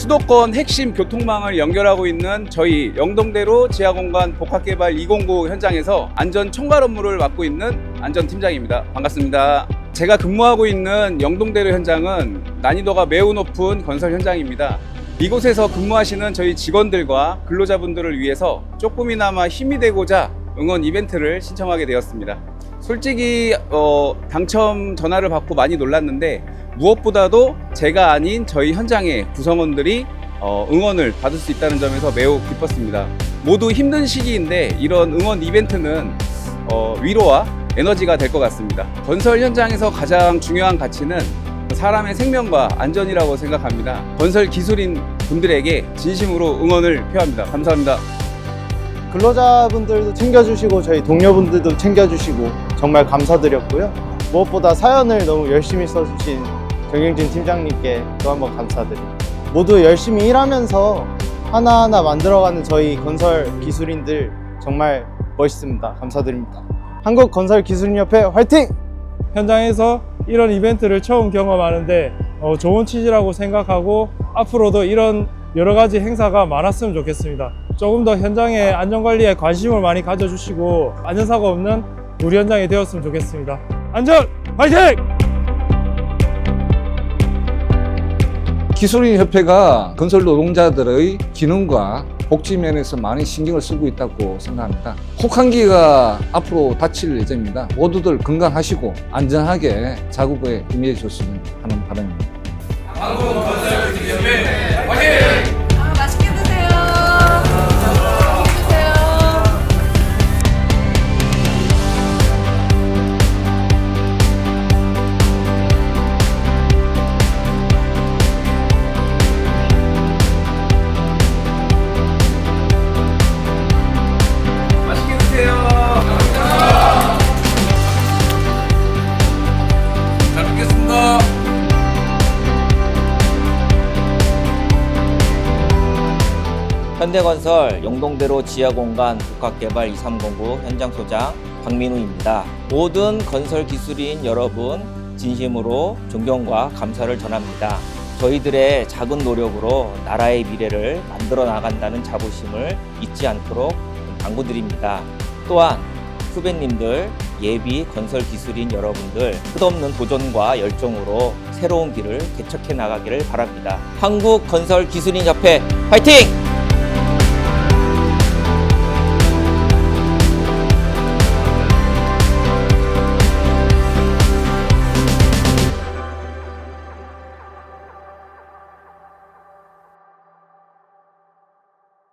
수도권 핵심 교통망을 연결하고 있는 저희 영동대로 지하공간 복합개발 209 현장에서 안전 총괄 업무를 맡고 있는 안전팀장입니다. 반갑습니다. 제가 근무하고 있는 영동대로 현장은 난이도가 매우 높은 건설 현장입니다. 이곳에서 근무하시는 저희 직원들과 근로자분들을 위해서 조금이나마 힘이 되고자 응원 이벤트를 신청하게 되었습니다. 솔직히 어, 당첨 전화를 받고 많이 놀랐는데 무엇보다도 제가 아닌 저희 현장의 구성원들이 어, 응원을 받을 수 있다는 점에서 매우 기뻤습니다. 모두 힘든 시기인데 이런 응원 이벤트는 어, 위로와 에너지가 될 것 같습니다. 건설 현장에서 가장 중요한 가치는 사람의 생명과 안전이라고 생각합니다. 건설 기술인 분들에게 진심으로 응원을 표합니다. 감사합니다. 근로자분들도 챙겨주시고 저희 동료분들도 챙겨주시고 정말 감사드렸고요. 무엇보다 사연을 너무 열심히 써주신 정영진 팀장님께 또 한번 감사드립니다. 모두 열심히 일하면서 하나하나 만들어가는 저희 건설 기술인들 정말 멋있습니다. 감사드립니다. 한국 건설 기술협회 화이팅! 현장에서 이런 이벤트를 처음 경험하는데 어, 좋은 취지라고 생각하고 앞으로도 이런 여러 가지 행사가 많았으면 좋겠습니다. 조금 더 현장의 안전관리에 관심을 많이 가져주시고 안전사고 없는 우리 현장이 되었으면 좋겠습니다. 안전 화이팅! 기술인 협회가 건설 노동자들의 기능과 복지 면에서 많이 신경을 쓰고 있다고 생각합니다. 혹한기가 앞으로 닥칠 예정입니다. 모두들 건강하시고 안전하게 작업에 임해 주셨으면 하는 바람입니다. 아, 맛있게 현대건설 영동대로 지하공간 복합개발 2309 현장 소장 박민우입니다. 모든 건설 기술인 여러분 진심으로 존경과 감사를 전합니다. 저희들의 작은 노력으로 나라의 미래를 만들어 나간다는 자부심을 잊지 않도록 당부드립니다. 또한 후배님들, 예비 건설 기술인 여러분들 끝없는 도전과 열정으로 새로운 길을 개척해 나가기를 바랍니다. 한국 건설 기술인 협회 화이팅!